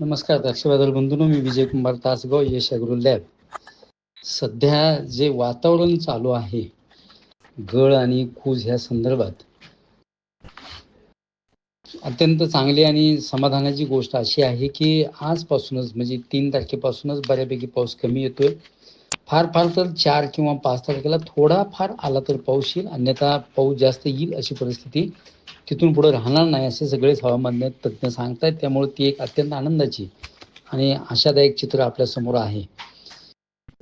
नमस्कार दक्षबादल बंधूंनो मी विजय कुमार तासगाव यश अग्रो लॅब. सध्या जे वातावरण चालू आहे गळ आणि कूज ह्या संदर्भात अत्यंत चांगली आणि समाधानाची गोष्ट अशी आहे की आजपासूनच म्हणजे तीन तारखेपासूनच बऱ्यापैकी पाऊस कमी येतोय. फार फार तर चार किंवा पाच तारखेला थोडा फार आला तर पाऊस येईल अन्यथा पाऊस जास्त येईल अशी परिस्थिती तिथून पुढे राहणार नाही असे सगळेच हवामान तज्ज्ञ सांगतायत. त्यामुळे ती एक अत्यंत आनंदाची आणि आशादायक चित्र आपल्यासमोर आहे.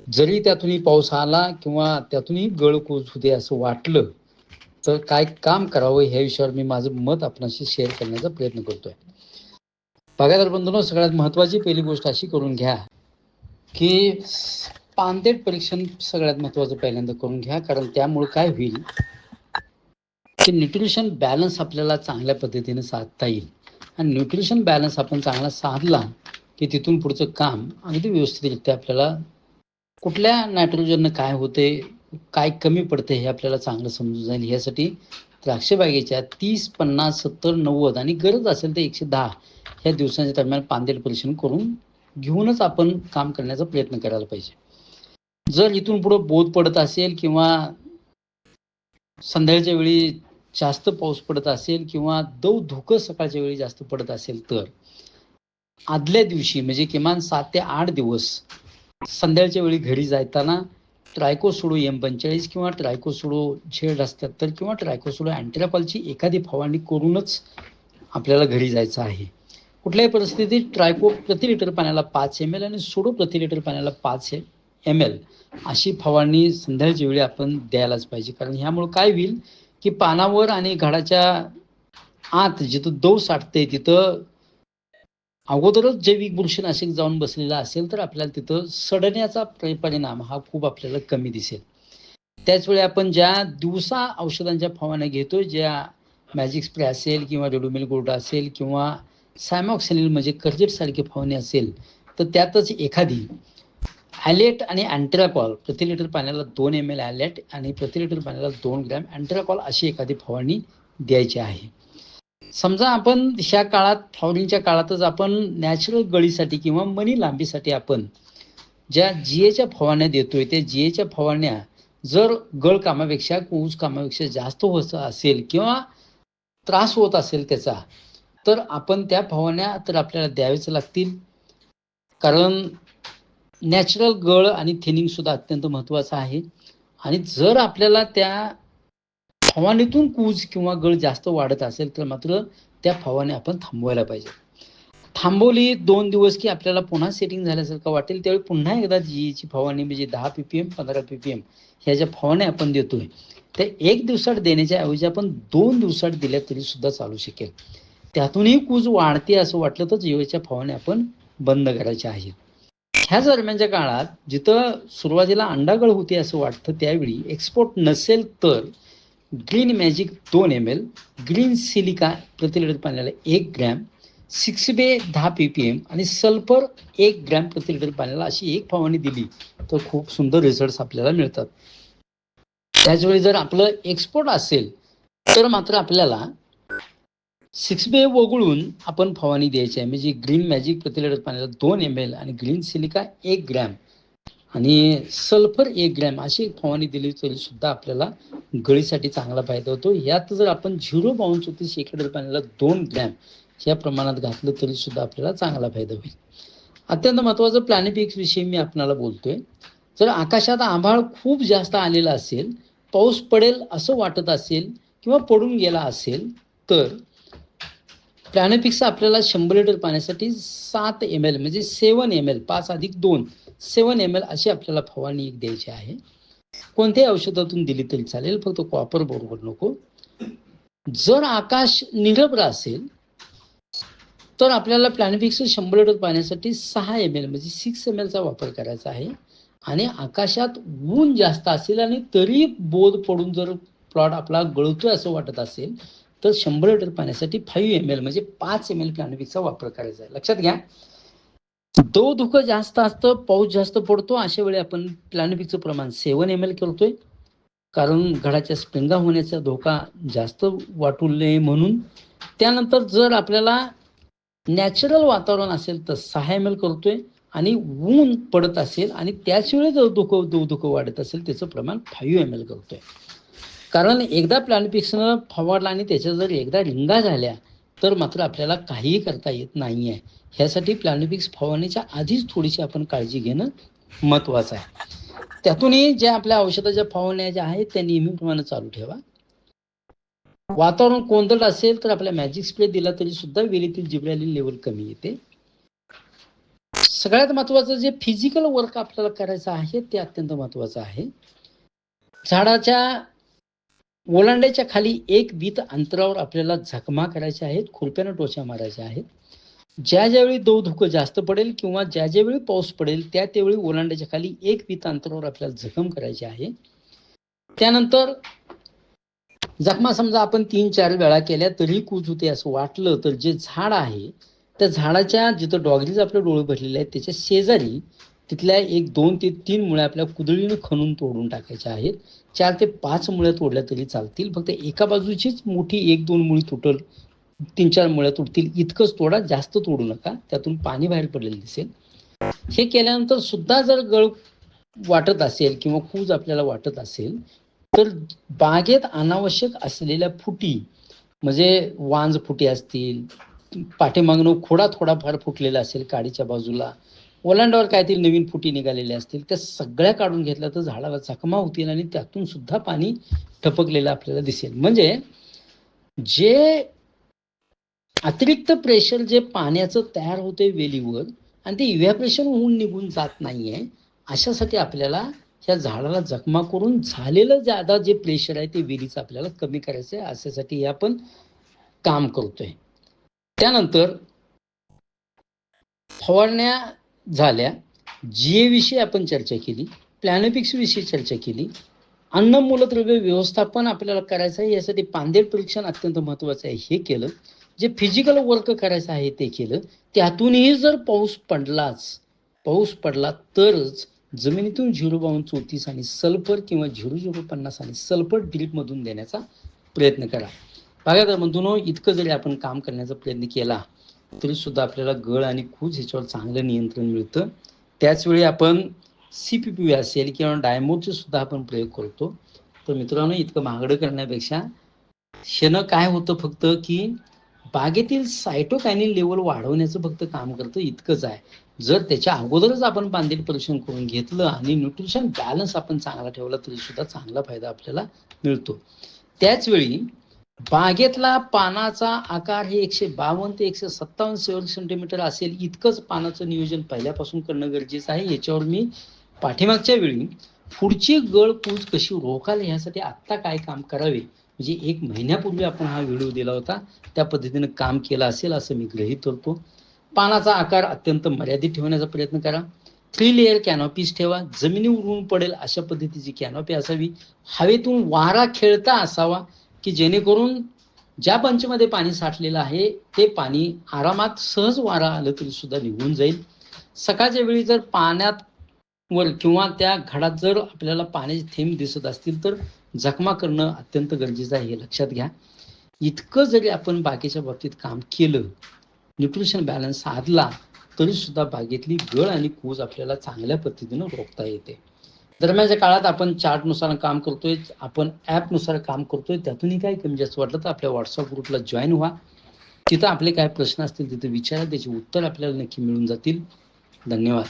जरी त्यातूनही पाऊस आला किंवा त्यातूनही गळकूज होते असं वाटलं तर काय काम करावं ह्या विषयावर मी माझं मत आपणाशी शेअर करण्याचा प्रयत्न करतोय. बागायदार बंधूंनो सगळ्यात महत्त्वाची पहिली गोष्ट अशी करून घ्या की पानदेट परीक्षण सगळ्यात महत्त्वाचं पहिल्यांदा करून घ्या कारण त्यामुळे काय होईल? की न्यूट्रिशन बॅलन्स आपल्याला चांगल्या पद्धतीने साधता येईल. आणि न्यूट्रिशन बॅलन्स आपण चांगला साधला की तिथून पुढचं काम अगदी व्यवस्थितरित्या आपल्याला कुठल्या नायट्रोजननं काय होते काय कमी पडते हे आपल्याला चांगलं समजून जाईल. यासाठी द्राक्ष बागेच्या तीस पन्नास सत्तर नव्वद आणि गरज असेल तर एकशे दहा ह्या दिवसांच्या दरम्यान पांदेल परीक्षण करून घेऊनच आपण काम करण्याचा प्रयत्न करायला पाहिजे. जर इथून पुढं बोध पडत असेल किंवा संध्याकाळच्या वेळी जास्त पाऊस पडत असेल किंवा दव धुकं सकाळच्या वेळी जास्त पडत असेल तर आदल्या दिवशी म्हणजे किमान सात ते आठ दिवस संध्याकाळच्या वेळी घरी जाताना ट्रायकोसोडो एम पंचेचाळीस किंवा ट्रायकोसोडो झेड असतात तर किंवा ट्रायकोसोडो अँटेरापॉलची एखादी फवारणी करूनच आपल्याला घरी जायचं आहे. कुठल्याही परिस्थितीत ट्रायको प्रति लिटर पाण्याला पाच एम एल आणि सोडो प्रति लिटर पाण्याला पाच एम एल अशी फवारणी संध्याकाळच्या वेळी आपण द्यायलाच पाहिजे. कारण ह्यामुळे काय होईल? की पानावर आणि घडाच्या आत जिथं दव साठते तिथं अगोदरच जैविक बुरशीनाशक जाऊन बसलेला असेल तर आपल्याला तिथं सडण्याचा परिणाम हा खूप आपल्याला कमी दिसेल. त्याच वेळी आपण ज्या दिवसा औषधांच्या फवारण्या घेतो ज्या मॅजिक स्प्रे असेल किंवा रेडोमिल गोल्ड असेल किंवा सायमॉक्सिनिल म्हणजे कर्जेटसारखी फवारणी असेल तर त्यातच एखादी ॲलेट आणि अँट्राकॉल प्रति लिटर पाण्याला दोन एम एल ॲलेट आणि प्रति लिटर पाण्याला दोन ग्रॅम अँट्राकॉल अशी एखादी फवारणी द्यायची आहे. समजा आपण ह्या काळात फवारणीच्या काळातच आपण नॅचरल गळीसाठी किंवा मनी लांबीसाठी आपण ज्या जिएच्या फवारण्या देतोय त्या जीएच्या फवारण्या जर गळ कामापेक्षा ऊस कामापेक्षा जास्त होत असेल किंवा त्रास होत असेल त्याचा तर आपण त्या फवारण्या तर आपल्याला द्यावेच लागतील. कारण नॅचरल गळ आणि थिनिंग सुद्धा अत्यंत महत्त्वाचं आहे. आणि जर आपल्याला त्या फवानीतून कूज किंवा गळ जास्त वाढत असेल तर मात्र त्या फवाने आपण थांबवायला पाहिजे. थांबवली दोन दिवस की आपल्याला पुन्हा सेटिंग झाल्यासारखं वाटेल त्यावेळी पुन्हा एकदा जीची फवारणी म्हणजे दहा पी पी एम पंधरा पी पी एम ह्या ज्या फवारण्या आपण देतोय त्या एक दिवसात देण्याच्या ऐवजी आपण दोन दिवसात दिल्या तरी सुद्धा चालू शकेल. त्यातूनही कूज वाढते असं वाटलं तर जीवाच्या फवारण्या आपण बंद करायच्या आहेत. ह्या दरम्यानच्या काळात जिथं सुरुवातीला अंडागळ होते असं वाटतं त्यावेळी एक्सपोर्ट नसेल तर ग्रीन मॅजिक दोन एम एल ग्रीन सिलिका प्रति लिटर पाण्याला एक ग्रॅम सिक्स बे दहा पी पी एम आणि सल्फर एक ग्रॅम प्रति लिटर पाण्याला अशी एक फवारणी दिली तर खूप सुंदर रिझल्ट्स आपल्याला मिळतात. त्याचवेळी जर आपलं एक्सपोर्ट असेल तर मात्र आपल्याला सिक्स बे वगळून आपण फवारणी द्यायची आहे. म्हणजे ग्रीन मॅजिक प्रति लिटर पाण्याला दोन एम एल आणि ग्रीन सिलिका एक ग्रॅम आणि सल्फर एक ग्रॅम अशी एक फवारणी दिली तरी सुद्धा आपल्याला गळीसाठी चांगला फायदा होतो. यात जर आपण झिरो बावन्न चौतीस एक पाण्याला दोन ग्रॅम या प्रमाणात घातलं तरी सुद्धा आपल्याला चांगला फायदा होईल. अत्यंत महत्त्वाचं प्लॅनिपिक्स विषयी मी आपणाला बोलतोय. जर आकाशात आभाळ खूप जास्त आलेला असेल पाऊस पडेल असं वाटत असेल किंवा पडून गेला असेल तर प्लॅनोपिक्स आपल्याला शंभर लिटर पाण्यासाठी सात एम एल म्हणजे सेवन एम एल पाच अधिक दोन सेवन एम एल अशी आपल्याला फवारणी एक द्यायची आहे. कोणत्याही औषधातून दिली तरी चालेल फक्त कॉपर बरोबर नको. जर आकाश निरभ्र असेल तर आपल्याला प्लॅनोपिक्स शंभर लिटर पाण्यासाठी सहा एम एल म्हणजे सिक्स एम एलचा वापर करायचा आहे. आणि आकाशात ऊन जास्त असेल आणि तरी बोध पडून जर प्लॉट आपला गळतोय असं वाटत असेल तर शंभर लिटर पाण्यासाठी फाईव्ह एम एल म्हणजे पाच एम एल प्लॅनोपिकचा वापर करायचा आहे. लक्षात घ्या. दो धुकं जास्त असतं पाऊस जास्त पडतो अशा वेळी आपण प्लॅनोपिकचं प्रमाण सेवन एम एल करतोय. कारण घडाच्या स्प्रिंगा होण्याचा धोका जास्त वाटू नये म्हणून. त्यानंतर जर आपल्याला नॅचरल वातावरण असेल तर सहा एम एल करतोय आणि ऊन पडत असेल आणि त्याच वेळी जर धुकं दो धुकं वाढत असेल त्याचं प्रमाण फाईव्ह एम एल करतोय. कारण एकदा प्लॅनपिक्सनं फवारला आणि त्याच्या जर एकदा रिंगा झाल्या तर मात्र आपल्याला काहीही करता येत नाही आहे ह्यासाठी प्लॅनोपिक्स फवारणीच्या आधीच थोडीशी आपण काळजी घेणं महत्त्वाचं आहे. त्यातूनही ज्या आपल्या औषधाच्या फवारण्या ज्या आहेत त्या नेहमीप्रमाणे चालू ठेवा. वातावरण कोंदट असेल तर आपल्या मॅजिक स्प्रे दिला तरी सुद्धा वेलीतील जिबड्याली लेवल कमी येते. सगळ्यात महत्त्वाचं जे फिजिकल वर्क आपल्याला करायचं आहे ते अत्यंत महत्वाचं आहे. झाडाच्या ओलांड्याच्या खाली एक बीत अंतरावर आपल्याला झकमा करायच्या आहेत खुरप्यानं टोच्या मारायच्या आहेत. ज्या ज्यावेळी दो धुकं जास्त पडेल किंवा ज्या ज्यावेळी पाऊस पडेल त्या त्यावेळी ओलांड्याच्या खाली एक बीत अंतरावर आपल्याला जखम करायची आहे. त्यानंतर जखमा समजा आपण तीन चार वेळा केल्या तरी कूच होते असं वाटलं तर जे झाड आहे त्या झाडाच्या जिथं डॉगरीज आपले डोळे भरलेले आहेत त्याच्या शेजारी तिथल्या एक दोन ते तीन मुळे आपल्या कुदळीनं खणून तोडून टाकायच्या आहेत. चार ते पाच मुळ्या तोडल्या तरी चालतील. फक्त एका बाजूचीच मोठी एक दोन मुळी तुटल तीन चार मुळ्या तुटतील. इतकंच तोडा जास्त तोडू नका. त्यातून पाणी बाहेर पडलेलं दिसेल. हे केल्यानंतर सुद्धा जर गळ वाटत असेल किंवा कूज आपल्याला वाटत असेल तर बागेत अनावश्यक असलेल्या फुटी म्हणजे वांज फुटी असतील पाठीमागणं खोडा थोडाफार फुटलेला असेल काडीच्या बाजूला ओलांडावर काहीतरी नवीन फुटी निघालेल्या असतील त्या सगळ्या काढून घेतल्या तर झाडाला चकमा होतील आणि त्यातून सुद्धा पाणी टपकलेलं आपल्याला दिसेल. म्हणजे जे अतिरिक्त प्रेशर जे पाण्याचं तयार होते वेलीवर आणि ते इव्हॅप्रेशन होऊन निघून जात नाहीये अशासाठी आपल्याला ह्या झाडाला जखमा करून झालेलं ज्यादा जे प्रेशर आहे ते वेलीचं आपल्याला कमी करायचं आहे अशासाठी हे आपण काम करतोय. त्यानंतर फवारण्या झाल्या. जी विषयी आपण चर्चा केली प्लॅनोपिक्सविषयी चर्चा केली अन्न मूलद्रव्य व्यवस्थापन आपल्याला करायचं आहे यासाठी पांदेड परीक्षण अत्यंत महत्त्वाचं आहे. हे केलं जे फिजिकल वर्क करायचं आहे ते केलं त्यातूनही जर पाऊस पडलाच पाऊस पडला तरच जमिनीतून झिरो बावन्न चौतीस आणि सल्फर किंवा झिरो झिरो पन्नास आणि सल्फर ड्रिपमधून देण्याचा प्रयत्न करा. बघा बंधूनो इतकं जरी आपण काम करण्याचा प्रयत्न केला तरी सुद्धा आपल्याला गळ आणि खूज ह्याच्यावर चांगलं नियंत्रण मिळतं. त्याचवेळी आपण सी पी पी असेल किंवा डायमोचे सुद्धा आपण प्रयोग करतो. तर मित्रांनो इतकं महागडं करण्यापेक्षा शेणं काय होतं फक्त की बागेतील सायटोकायनिन लेवल वाढवण्याचं फक्त काम करतं इतकंच आहे. जर त्याच्या अगोदरच आपण बांधील परीक्षण करून घेतलं आणि न्यूट्रिशन बॅलन्स आपण चांगला ठेवला तरी सुद्धा चांगला फायदा आपल्याला मिळतो. त्याचवेळी बागेतला पानाचा आकार हे एकशे बावन्न ते एकशे सत्तावन्न सेंटीमीटर असेल इतकंच पानाचं नियोजन पहिल्यापासून करणं गरजेचं आहे. याच्यावर मी पाठीमागच्या वेळी पुढची गळ कूज कशी रोखाल ह्यासाठी आत्ता काय काम करावे म्हणजे एक महिन्यापूर्वी आपण हा व्हिडिओ दिला होता. त्या पद्धतीनं काम केलं असेल असं मी गृहीत करतो. पानाचा आकार अत्यंत मर्यादित ठेवण्याचा प्रयत्न करा. थ्री लेअर कॅनॉपीज ठेवा. जमिनीवर ऊन पडेल अशा पद्धतीची कॅनॉपी असावी. हवेतून वारा खेळता असावा. की जेणेकरून ज्या पंचमध्ये पाणी साठलेलं आहे ते पाणी आरामात सहज वारा आलं तरी सुद्धा निघून जाईल. सकाळच्या वेळी जर पाण्यात वर किंवा त्या घडात जर आपल्याला पाण्याचे थेंब दिसत असतील तर जखमा करणं अत्यंत गरजेचं आहे हे लक्षात घ्या. इतकं जरी आपण बागेच्या बाबतीत काम केलं न्यूट्रिशन बॅलन्स साधला तरी सुद्धा बागेतली गळ आणि कूज आपल्याला चांगल्या पद्धतीनं रोखता येते. दरम्यानच्या काळात आपण चार्टनुसार काम करतोय आपण ॲपनुसार काम करतोय त्यातूनही काही कमी जास्त वाटलं तर आपल्या व्हॉट्सअप ग्रुपला जॉईन व्हा. तिथं आपले काय प्रश्न असतील तिथं विचारा त्याची उत्तर आपल्याला नक्की मिळून जातील. धन्यवाद.